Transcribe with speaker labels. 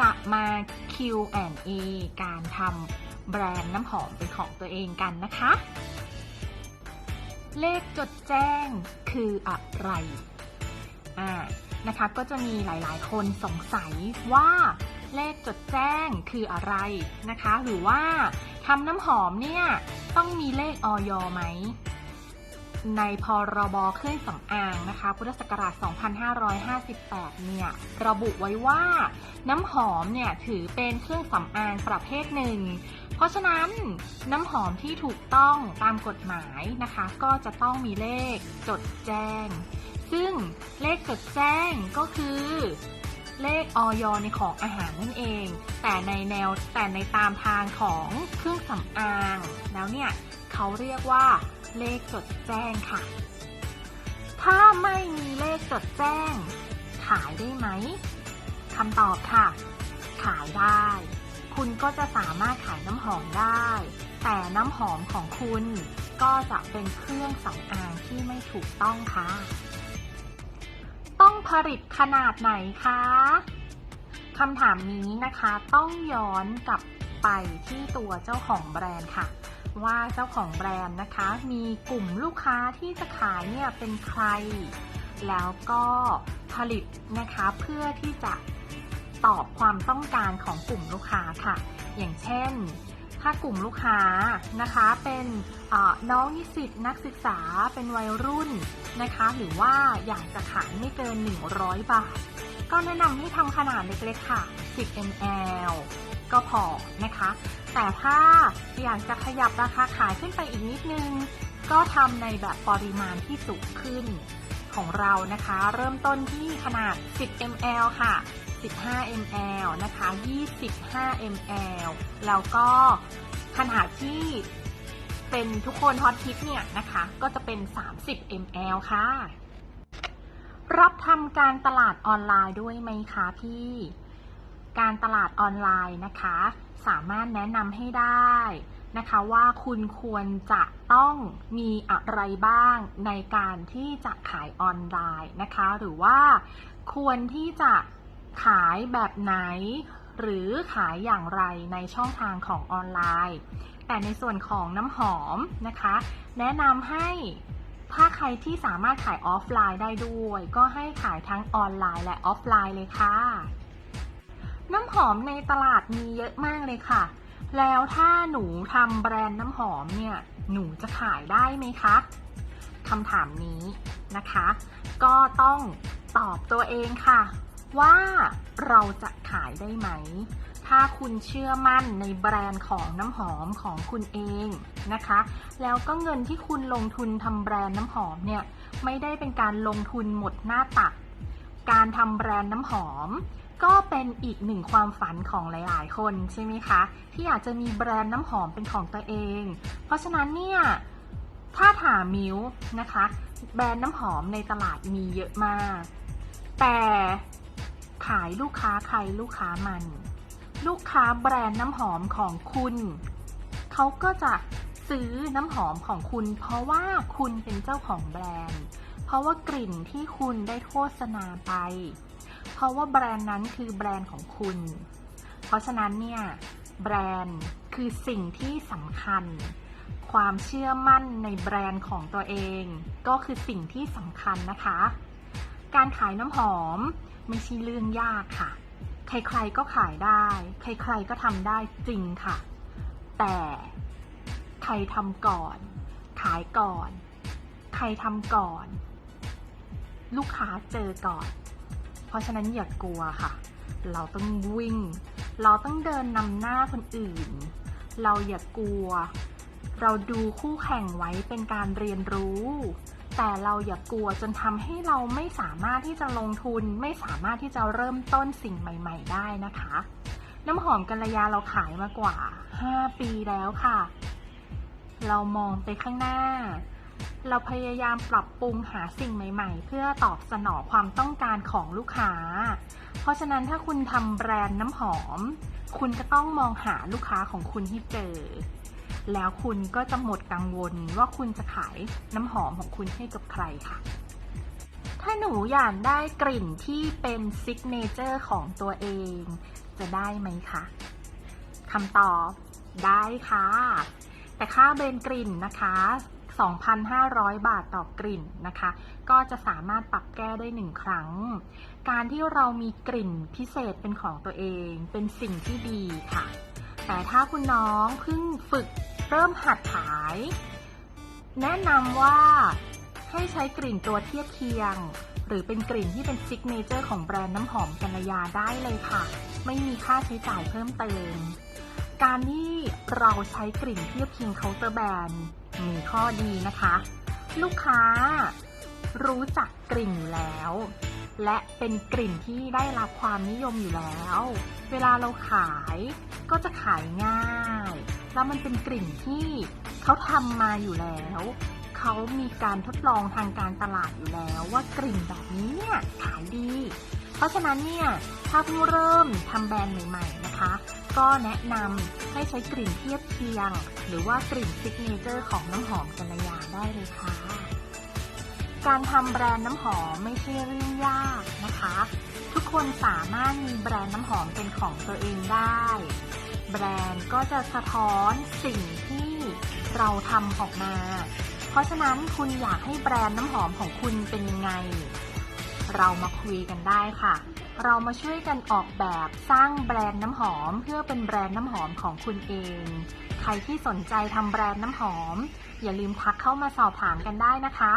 Speaker 1: จะมา Q&A การทำแบรนด์น้ำหอมเป็นของตัวเองกันนะคะ เลขจดแจ้งคืออะไรอ่านะคะก็จะมีหลายๆ คนสงสัยว่าเลขจดแจ้งคืออะไรนะคะ หรือว่าทำน้ำหอมเนี่ยต้องมีเลขออยไหม ในพรบเครื่องสำอางนะคะพุทธศักราช 2558 เนี่ยระบุไว้ว่าน้ำหอมเนี่ยถือเป็นเครื่องสำอางประเภทหนึ่ง เพราะฉะนั้นน้ำหอมที่ถูกต้องตามกฎหมายนะคะ ก็จะต้องมีเลขจดแจ้ง ซึ่งเลขจดแจ้งก็คือเลขออยในของอาหารนั่นเอง แต่ในแนวแต่ในตามทางของเครื่องสำอาง แล้วเนี่ยเขาเรียกว่า เลขจดแจ้งค่ะ ถ้าไม่มีเลขจดแจ้ง ขายได้ไหมคำตอบค่ะ ขายได้ คุณก็จะสามารถขายน้ำหอมได้ แต่น้ำหอมของคุณก็จะเป็นเครื่องสำอางที่ไม่ถูกต้องค่ะ ต้องผลิตขนาดไหนคะคำถามนี้นะคะต้องย้อนกลับไปที่ตัวเจ้าของแบรนด์ค่ะ ว่าเจ้าของแบรนด์นะคะ มีกลุ่มลูกค้าที่จะขายเนี่ยเป็นใคร แล้วก็ผลิตนะคะเพื่อที่จะตอบความต้องการของกลุ่มลูกค้าค่ะ อย่างเช่น ถ้ากลุ่มลูกค้านะคะเป็นน้องนิสิตนักศึกษาเป็นวัยรุ่นนะคะ หรือว่าอยากจะขายไม่เกิน 100 บาท ก็แนะนำให้ทำขนาดเล็กๆค่ะ 10 ml ก็พอนะคะ แต่ถ้าอยากจะขยับราคาขายขึ้นไปอีกนิดนึง ก็ทำในแบบปริมาณที่สูงขึ้นของเรานะคะ เริ่มต้นที่ขนาด 10 ml ค่ะ 15 ml นะคะ 25 ml แล้วก็ขนาดที่เป็นทุกคนฮอตฮิตเนี่ยนะคะ ก็จะเป็น 30 ml ค่ะ รับทำการตลาดออนไลน์ด้วยไหมคะพี่ การตลาดออนไลน์นะคะ สามารถแนะนำให้ได้นะคะว่าคุณควรจะต้องมีอะไรบ้างในการที่จะขายออนไลน์นะคะ หรือว่าควรที่จะขายแบบไหน หรือขายอย่างไรในช่องทางของออนไลน์ แต่ในส่วนของน้ำหอมนะคะ แนะนำให้ถ้าใครที่สามารถขายออฟไลน์ได้ด้วย ก็ให้ขายทั้งออนไลน์และออฟไลน์เลยค่ะ น้ำหอมในตลาดมีเยอะมากเลยค่ะ แล้วถ้าหนูทำแบรนด์น้ำหอมเนี่ย หนูจะขายได้ไหมคะคำถามนี้นะคะ ก็ต้องตอบตัวเองค่ะ ว่าเราจะขายได้ไหม ถ้าคุณเชื่อมั่นในแบรนด์ของน้ำหอมของคุณเองนะคะ แล้วก็เงินที่คุณลงทุนทำแบรนด์น้ำหอมเนี่ย ไม่ได้เป็นการลงทุนหมดหน้าตัก การทำแบรนด์น้ำหอม ก็เป็นอีกหนึ่งความฝันของหลาย ๆ คนใช่ไหมคะ ที่อยากจะมีแบรนด์น้ำหอมเป็นของตัวเอง เพราะฉะนั้นเนี่ยถ้าถามมิวนะคะ แบรนด์น้ำหอมในตลาดมีเยอะมาก แต่ขายลูกค้าใครลูกค้ามัน ลูกค้าแบรนด์น้ำหอมของคุณเขาก็จะซื้อน้ำหอมของคุณ เพราะว่าคุณเป็นเจ้าของแบรนด์ เพราะว่ากลิ่นที่คุณได้โฆษณาไป เพราะว่าแบรนด์นั้นคือแบรนด์ของคุณ เพราะฉะนั้นเนี่ยแบรนด์คือสิ่งที่สำคัญ ความเชื่อมั่นในแบรนด์ของตัวเอง ก็คือสิ่งที่สำคัญนะคะ การขายน้ำหอมไม่ใช่เรื่องยากค่ะ ใครๆก็ขายได้ ใครๆก็ทำได้จริงค่ะ แต่ใครทำก่อน ขายก่อน ใครทำก่อน ลูกค้าเจอก่อน ราะฉะนั้นอย่ากกลัวค่ะ เราต้องวิ่ง เราต้องเดินนำหน้าคนอื่น เราอย่ากกลัว เราดูคู่แข่งไว้เป็นการเรียนรู้ แต่เราอย่ากกลัวจนทำให้เราไม่สามารถที่จะลงทุน ไม่สามารถที่จะเริ่มต้นสิ่งใหม่ ๆ ได้นะคะ น้ำหอมกัลยาเราขายมากว่า 5 ปีแล้วค่ะ เรามองไปข้างหน้า เราพยายามปรับปรุงหาสิ่งใหม่ ๆ เพื่อตอบสนองความต้องการของลูกค้า เพราะฉะนั้นถ้าคุณทำแบรนด์น้ำหอม คุณก็ต้องมองหาลูกค้าของคุณให้เจอ แล้วคุณก็จะหมดกังวลว่าคุณจะขายน้ำหอมของคุณให้กับใครค่ะ ถ้าหนูอยากได้กลิ่นที่เป็นซิกเนเจอร์ของตัวเอง จะได้ไหมคะคำตอบได้ค่ะ แต่ค่าเบนกลิ่นนะคะ 2,500 บาทต่อกลิ่นนะคะ ก็จะสามารถปรับแก้ได้หนึ่งครั้ง การที่เรามีกลิ่นพิเศษเป็นของตัวเอง เป็นสิ่งที่ดีค่ะ แต่ถ้าคุณน้องเพิ่งฝึกเริ่มหัดขาย แนะนำว่าให้ใช้กลิ่นตัวเทียบเคียง หรือเป็นกลิ่นที่เป็นซิกเนเจอร์ของแบรนด์น้ำหอมกัลยาได้เลยค่ะ ไม่มีค่าใช้จ่ายเพิ่มเติมการที่เราใช้กลิ่นเทียบเคียงเคาน์เตอร์แบรนด์ มีข้อดีนะคะ ลูกค้ารู้จักกลิ่นอยู่แล้ว และเป็นกลิ่นที่ได้รับความนิยมอยู่แล้ว เวลาเราขายก็จะขายง่าย แล้วมันเป็นกลิ่นที่เขาทำมาอยู่แล้วเขามีการทดลองทางการตลาดอยู่แล้ว ว่ากลิ่นแบบนี้เนี่ยขายดี เพราะฉะนั้นเนี่ยถ้าเพิ่งเริ่มทำแบรนด์ใหม่ ๆ นะคะ ก็แนะนำให้ใช้กลิ่นเทียบเคียง หรือว่ากลิ่นซิกเนเจอร์ของน้ำหอมกัลยาได้เลยค่ะ การทำแบรนด์น้ำหอมไม่ใช่เรื่องยากนะคะ ทุกคนสามารถมีแบรนด์น้ำหอมเป็นของตัวเองได้ แบรนด์ก็จะสะท้อนสิ่งที่เราทำออกมา เพราะฉะนั้นคุณอยากให้แบรนด์น้ำหอมของคุณเป็นยังไง เรามาคุยกันได้ค่ะ เรามาช่วยกันออกแบบสร้างแบรนด์น้ำหอม เพื่อเป็นแบรนด์น้ำหอมของคุณเอง ใครที่สนใจทำแบรนด์น้ำหอม อย่าลืมทักเข้ามาสอบถามกันได้นะคะ